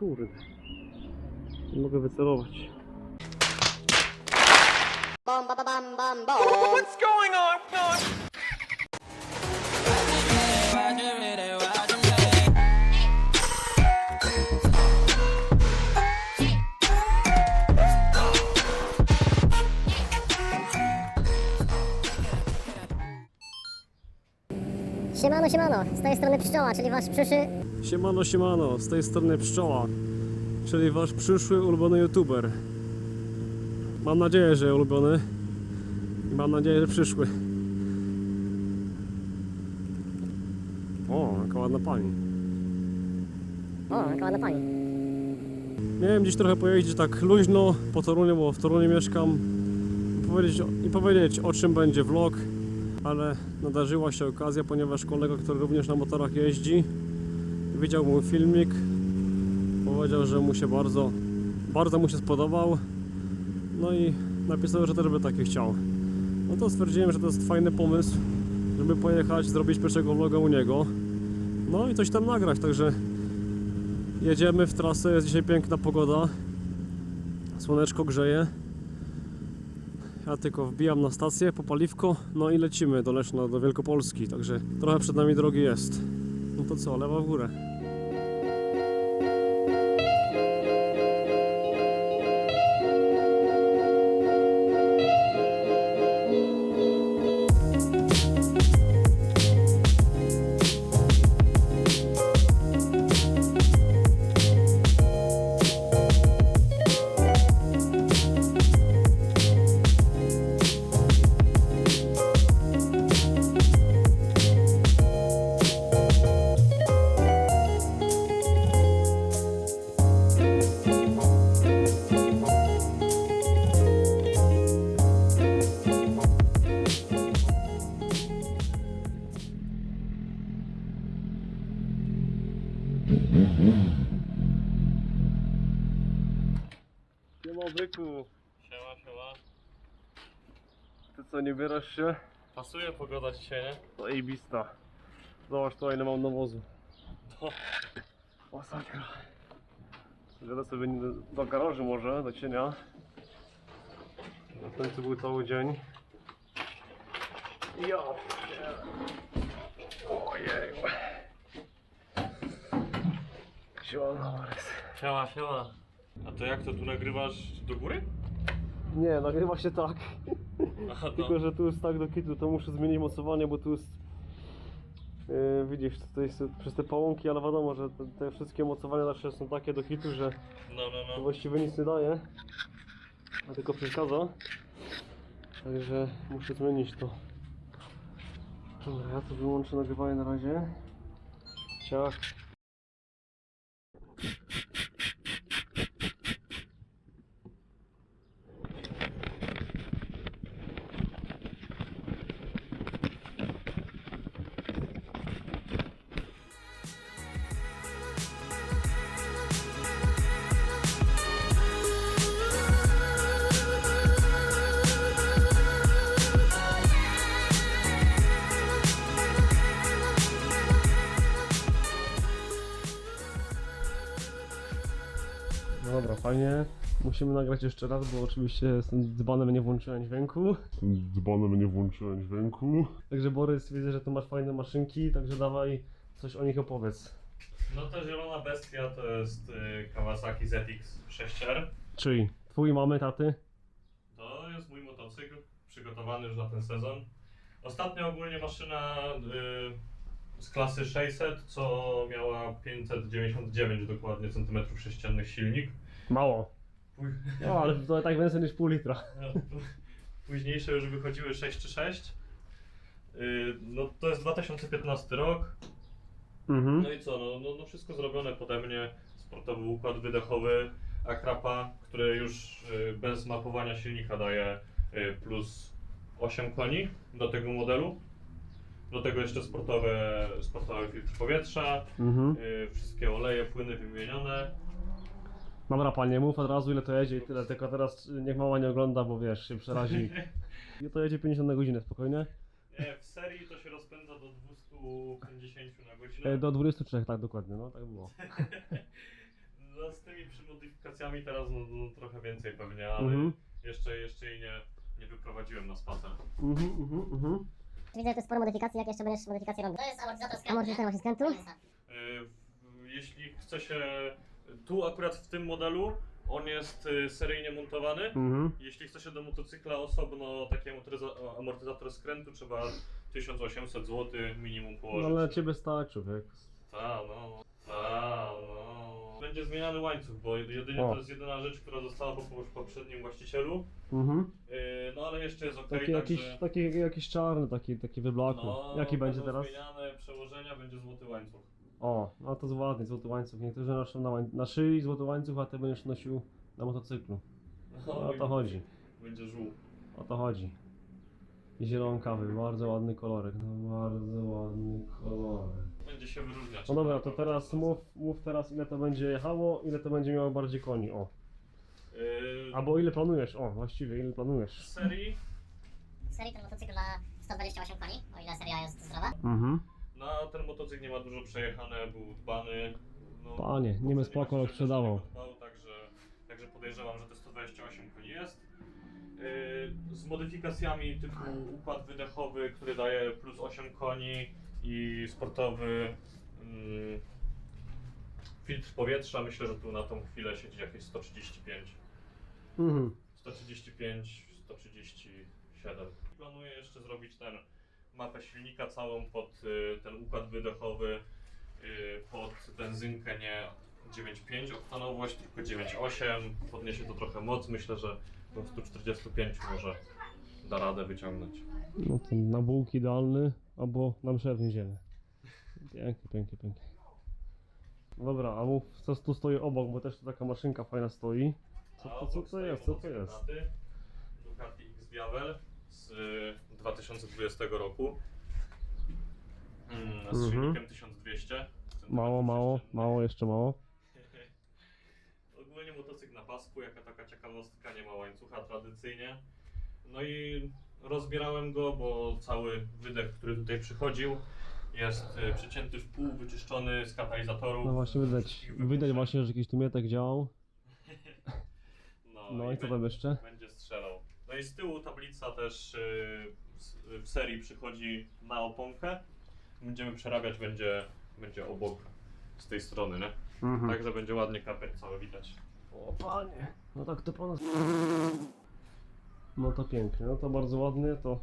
Kurde. Nie mogę wycelować. Bum ba ba bum bum boom. Siemano, siemano, z tej strony Pszczoła, czyli wasz przyszły... Siemano, siemano, z tej strony Pszczoła, czyli wasz przyszły ulubiony youtuber. Mam nadzieję, że ulubiony i mam nadzieję, że przyszły. O, jaka ładna pani. O, jaka ładna pani. Miałem dziś trochę pojeździć tak luźno po Toruniu, bo w Toruniu mieszkam i powiedzieć, i powiedzieć o czym będzie vlog, ale nadarzyła się okazja, ponieważ kolega, który również na motorach jeździ, widział mój filmik, powiedział, że mu się bardzo, bardzo mu się spodobał, no i napisał, że też by taki chciał. No to stwierdziłem, że to jest fajny pomysł, żeby pojechać, zrobić pierwszego vloga u niego, no i coś tam nagrać, także Jedziemy w trasę, jest dzisiaj piękna pogoda. Słoneczko grzeje. Ja tylko wbijam na stację po paliwko, no i lecimy do Leszna, do Wielkopolski, także trochę przed nami drogi jest. No to co, lewa w górę. Siema byku, Siema, siema. ty co, nie bierasz się? Pasuje pogoda dzisiaj, nie? Zajebista. Zobacz to ile mam nawozu. No. Masakra. Jadę sobie do, do garażu może, do cienia. Na końcu był cały dzień. Ja. Ojej. Siema, Borys. Siema, siema. A to jak to tu nagrywasz do góry? Nie, nagrywa się tak. Aha, no. Tylko, że tu jest tak do kitu, to muszę zmienić mocowanie, bo tu jest... Yy, widzisz, tutaj jest przez te pałąki, ale wiadomo, że te, te wszystkie mocowania zawsze są takie do kitu, że No, no, to no. właściwie nic nie daje, a tylko przeszkadza. Także muszę zmienić to. Dobra, ja to wyłączę nagrywanie na razie. Ciach. No dobra, fajnie. Musimy nagrać jeszcze raz, bo oczywiście jestem dzbanem, nie włączyłem dźwięku. dzbanem nie włączyłem dźwięku. Także Borys, widzę, że tu masz fajne maszynki, także dawaj coś o nich opowiedz. No ta zielona bestia to jest y, Kawasaki ZX 6R. Czyli twój mamy, taty? To jest mój motocykl, przygotowany już na ten sezon. Ostatnio ogólnie maszyna y, z klasy 600, co miała 599 dokładnie centymetrów sześciennych silnik. Mało. Pój- No, ale to tak więcej niż pół litra. No, Późniejsze już wychodziły 6 czy 6. Y, No to jest 2015 rok. Mhm. No i co, no, no, no wszystko zrobione pode mnie. Sportowy układ wydechowy Akrapa, który już y, bez mapowania silnika daje y, plus 8 koni do tego modelu. Do tego jeszcze sportowe, sportowy filtr powietrza, Mhm. y, wszystkie oleje, płyny wymienione. Dobra, panie, mów od razu ile to jedzie i tyle, tylko teraz niech mama nie ogląda, bo wiesz, się przerazi. I to jedzie 50 na godzinę, spokojnie. Nie, w serii to się rozpędza do 250 na godzinę. E, Do 23, tak dokładnie, no tak było. No, modyfikacjami teraz no, no, trochę więcej pewnie, ale Mhm. jeszcze, jeszcze jej nie, nie wyprowadziłem na spacer. Mhm, mhm, mhm. Widzę, że to jest sporo modyfikacji, jak jeszcze będziesz modyfikacje robił? To jest amortyzator skrętu. Amortyzator właśnie skrętu? Yy, Jeśli chce się, tu akurat w tym modelu, on jest y, seryjnie montowany. Mhm. Jeśli chce się do motocykla osobno taki amortyza- amortyzator skrętu, trzeba 1800 zł minimum No położyć. ale ciebie stać, człowiek. Ta, no. Ta, no. Będzie zmieniany łańcuch, bo jedynie O. to jest jedyna rzecz, która została po po poprzednim właścicielu. Mhm. Yy, no ale jeszcze jest ok, Taki także... jakiś, taki jakiś czarny, taki, taki wyblakły. No, Jaki będzie będą teraz? zmieniane przełożenia, będzie złoty łańcuch. O, no to jest ładny, złoty łańcuch. Niektórzy noszą na, łań- na szyi złoty łańcuch, a ty będziesz nosił na motocyklu. No, o i to chodzi. Będzie żółw. O to chodzi. I zielonkawy, bardzo ładny kolorek. No bardzo ładny kolorek. Będzie się wyróżniać. No dobra, to teraz mów, mów teraz ile to będzie jechało, ile to będzie miało bardziej koni, o. Yy, Albo ile planujesz, o właściwie ile z planujesz. serii, W serii ten motocykl ma 128 koni, o ile seria jest zdrowa. Mhm. no ten motocykl nie ma dużo przejechane, był dbany. No, Panie, Niemiec poprzedni spoko, właściciel sprzedawał. dbał, Także, także podejrzewam, że te 128 koni jest. Yy, z modyfikacjami typu układ wydechowy, który daje plus 8 koni i sportowy mm, filtr powietrza. Myślę, że tu na tą chwilę siedzi jakieś 135. Mhm. 135, 137. Planuję jeszcze zrobić ten mapę silnika całą pod y, ten układ wydechowy, y, pod benzynkę nie 9,5 oktanowość, tylko 9,8. Podniesie to trochę moc, myślę, że do 145 może da radę wyciągnąć. No to na bułki idealny, albo na mszę w niedzielę. Pięknie, pięknie, pięknie. Dobra, a mów co tu stoi obok, bo też tu taka maszynka fajna stoi. Co A to, co obok to jest, co to jest? Ducati X Diavel z y, 2020 roku. Mm, z Mhm. silnikiem 1200. Mało, mało, mało, jeszcze mało. Ogólnie motocykl na pasku, jaka taka ciekawostka, nie ma łańcucha tradycyjnie. No i rozbierałem go, bo cały wydech, który tutaj przychodził, jest y, przycięty w pół, wyczyszczony z katalizatorów. No właśnie widać, wszystkich widać właśnie, że jakiś tu mietek działał. No, No i co tam jeszcze? Będzie strzelał. No i z tyłu tablica też y, s- w serii przychodzi na oponkę. Będziemy przerabiać, będzie, będzie obok z tej strony, nie? Mhm. Także będzie ładnie kapek cały widać. O panie, no tak to pana... No to pięknie, no to bardzo ładnie, to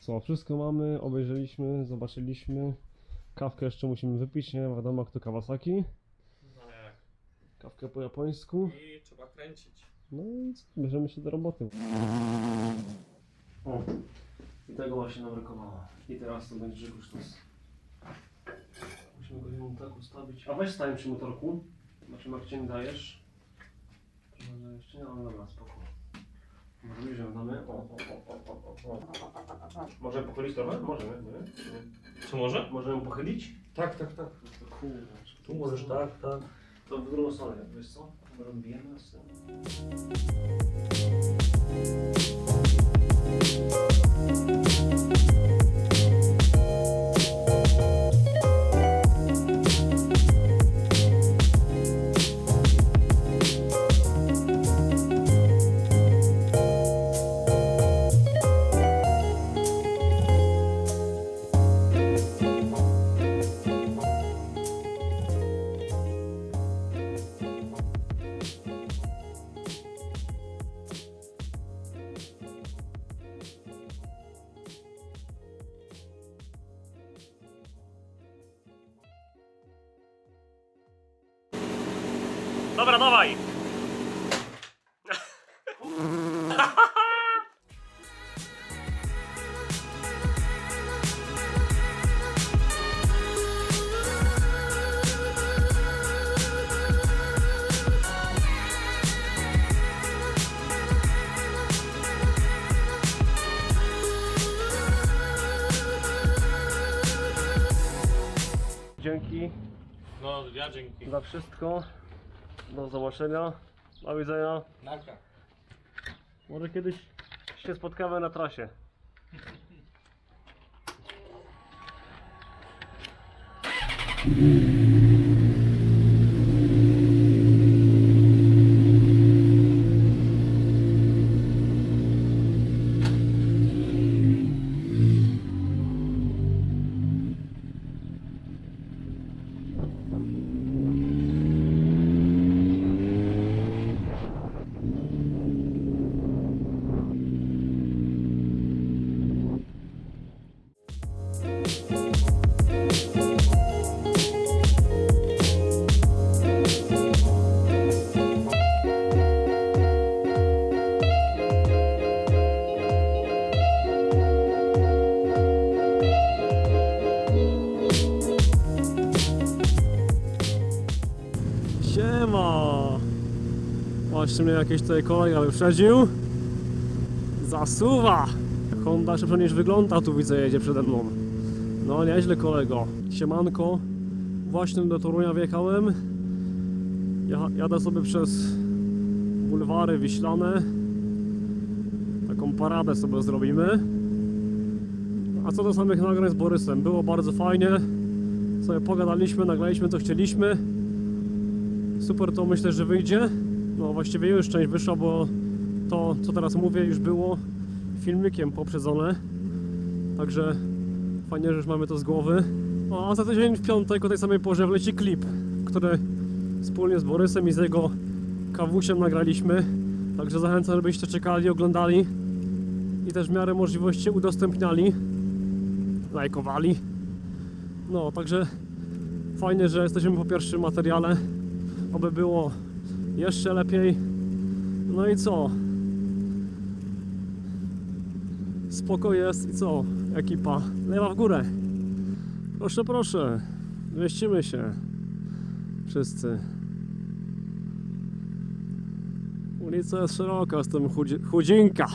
co, wszystko mamy, obejrzeliśmy, zobaczyliśmy. Kawkę jeszcze musimy wypić, nie wiadomo kto Kawasaki. No jak? Kawkę po japońsku. I trzeba kręcić. No i co, bierzemy się do roboty. O, i tego właśnie nam brakowało. I teraz to będzie Grzegorz Sztos. Musimy go tak ustawić. A weź stań przy motorku. Zobaczymy jak cię dajesz. Może jeszcze nie? No dobra, spoko. Damy. O, o, o, o, o, o, o. Możemy pochylić trochę? Możemy, nie? Co może? Możemy pochylić? Tak, tak, tak. Kurde. Tu możesz tak, tak. To w drugą stronę, wiesz co? Robimy z tym. Dobra, dawaj! Dzięki No, ja dzięki. za wszystko. Do zobaczenia. Do widzenia. Narka. Może kiedyś się spotkamy na trasie. Siema! Właśnie mnie jakiś tutaj kolega wyprzedził. Zasuwa! Honda szybciej niż wygląda, tu widzę jedzie przede mną. No nieźle kolego. Siemanko. Właśnie do Torunia wjechałem. Ja, jadę sobie przez bulwary Wiślane. Taką paradę sobie zrobimy. A co do samych nagrań z Borysem, było bardzo fajnie. Sobie pogadaliśmy, nagraliśmy co chcieliśmy. Super to myślę, że wyjdzie. No właściwie już część wyszła, bo to co teraz mówię już było filmikiem poprzedzone. Także fajnie, że już mamy to z głowy. No, a za tydzień w piątek o tej samej porze wleci klip, który wspólnie z Borysem i z jego kawusiem nagraliśmy. Także zachęcam, żebyście czekali, oglądali i też w miarę możliwości udostępniali, lajkowali. No, także fajnie, że jesteśmy po pierwszym materiale. Oby było jeszcze lepiej. No i co? Spoko jest i co? Ekipa lewa w górę. Proszę, proszę. Mieścimy się. Wszyscy. Ulica jest szeroka, jestem chudzi- chudzinka.